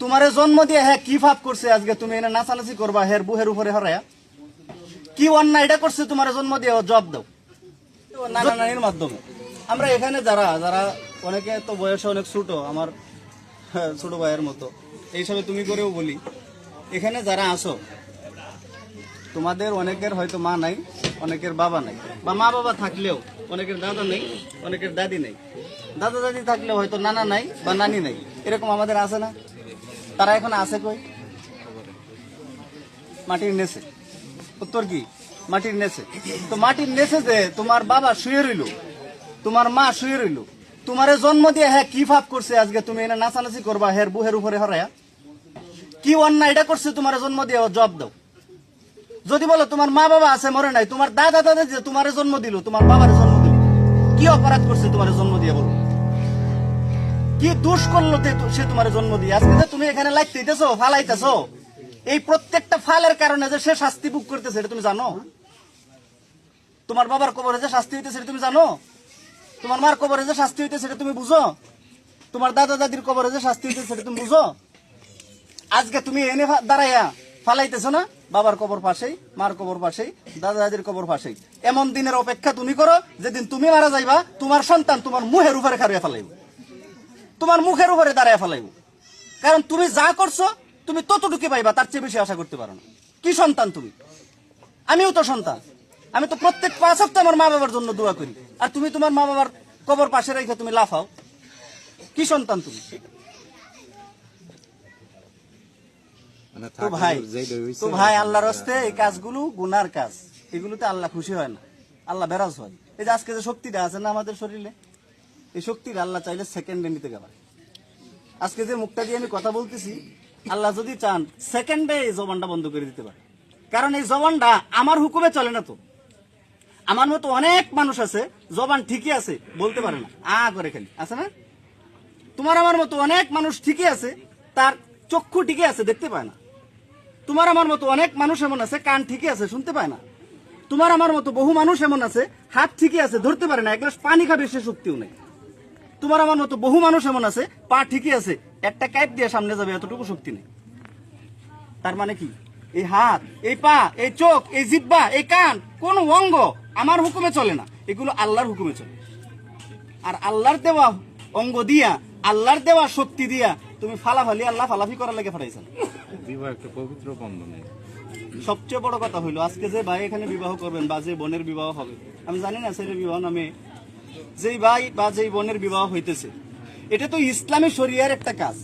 তোমারে জন্ম দিয়ে হ্যাঁ কি ভাব করছে আজকে? তুমি এনে নাচানাচি করবা হের বুহের উপরে হরায়া কি অন্যায় এটা করছে তোমার জন্ম দিয়ে? জব দাও। নানা নানির মাধ্যমে। আমরা এখানে যারা যারা অনেকে তো বয়সে অনেক ছোট আমার হ্যাঁ, ছোট ভাইয়ের মতো এইসবে তুমি করেও বলি এখানে যারা আসো তোমাদের অনেকের হয়তো মা নাই অনেকের বাবা নাই বা মা বাবা থাকলেও অনেকের দাদা নেই অনেকের দাদি নেই। দাদা দাদি থাকলেও হয়তো নানা নাই বা নানি নাই এরকম আমাদের আছে না? তারা এখন আছে কই? মাটির নেছে উত্তর কি? মাটির নেছে তো মাটির নেছে যে তোমার বাবা শুয়ে রইল, তোমার মা শুয়ে রইল, তোমারে জন্ম দিয়ে হ্যাঁ কি ভাব করছে আজকে? তুমি এনে নাচানাচি করবা, হের বুহের উপরে হরায়া? কি অন্যায় এটা করছে তোমার জন্ম দিয়ে? জব দাও। যদি বলো তোমার মা বাবা আছে, মরে নাই, তোমার দাদা দাদা যে তোমার জন্ম দিল, তোমার বাবার জন্ম দিল, কি অপরাধ করছে তোমার জন্ম দিয়ে বলো? কি দোষ করল সে তোমার জন্ম দিয়ে? আজকে যে তুমি এখানে লাইতেছো ফালাইতেছো, এই প্রত্যেকটা ফালের কারণে যে সে শাস্তি ভোগ করতেছে, এটা তুমি জানো? তোমার বাবার কবরে যে শাস্তি হইতেছে, এটা তুমি জানো? তোমার মার কবরে যে শাস্তি হইতেছে সেটা তুমি বুঝো? তোমার দাদা দাদির কবরে যে শাস্তি হইতেছে সেটা তুমি বুঝো? আজকে তুমি এনে দাঁড়াইয়া ফালাইতেছো না? বাবার কবর পাশেই, মার কবর পাশেই, দাদা দাদির কবর পাশেই। এমন দিনের অপেক্ষা তুমি করো, যেদিন তুমি মারা যাইবা, তোমার সন্তান তোমার মুহের উপরে খারিয়া ফেলাইব। তোমার মুখের উপরে দাঁড়ায় ফেলাইব। কারণ তুমি যা করছ তুমি ততটুকু পাইবা তার চেয়ে বেশি আশা করতে পারো না। কি সন্তান তুমি? আমিও তো সন্তান। আমি তো প্রত্যেক পাঁচ সপ্তাহ আমার মা বাবার জন্য দোয়া করি। আর তুমি তোমার মা বাবার কবর পাশে রেখে তুমি লাফাও। কি সন্তান তুমি? মানে তো ভাই তো ভাই আল্লাহর হস্তে এই কাজগুলো গুনার কাজ। এগুলোতে আল্লাহ খুশি হয় না। আল্লাহ বেরাজ হয়। এই যে আজকে যে শক্তিটা আছে না আমাদের শরীরে এই শক্তিটা আল্লাহ চাইলে সেকেন্ডে নিতে গেল আজকে যে মুখটা দিয়ে আমি কথা বলতেছি, আল্লাহ যদি চান সেকেন্ডে এই জবানটা বন্ধ করে দিতে পারে। কারণ এই জবানটা আমার হুকুমে চলে না তো। আমার মতো অনেক মানুষ আছে, জবান ঠিকই আছে, বলতে পারে না। আ করে খালি, আছে না? তোমার আমার মতো অনেক মানুষ ঠিকই আছে, তার চক্ষু ঠিকই আছে, দেখতে পায় না। তোমার আমার মতো অনেক মানুষ এমন আছে, কান ঠিকই আছে, শুনতে পায় না। তোমার আমার মতো বহু মানুষ এমন আছে, হাত ঠিকই আছে, ধরতে পারে না, এক গ্লাস পানি খাবে সে শক্তিও নেই। তোমার আমার মতো বহু মানুষ এমন আছে পা ঠিকই আছে একটা কাইপ দিয়ে সামনে যাবে এতটুকু শক্তি নেই। তার মানে কি? এই হাত এই পা এই চোখ এই জিব্বা এই কান কোন অঙ্গ আমার হুকুমে চলে না। এগুলো আল্লাহর হুকুমে চলে। আর আল্লাহর দেওয়া অঙ্গ দিয়া আল্লাহর দেওয়া শক্তি দিয়া তুমি ফালাফালি আল্লাহ ফালাফি করার লেগে ফাটাইছেন বিবাহ একটা পবিত্র বন্ধনে সবচেয়ে বড় কথা হইল আজকে যে ভাই এখানে বিবাহ করবেন বা যে বোনের বিবাহ হবে আমি জানি না ছেলের বিবাহ নামে যেই ভাই বা যেই বোনের বিবাহ হইতেছে। এটা তো ইসলামী শরিয়ার একটা কাজ।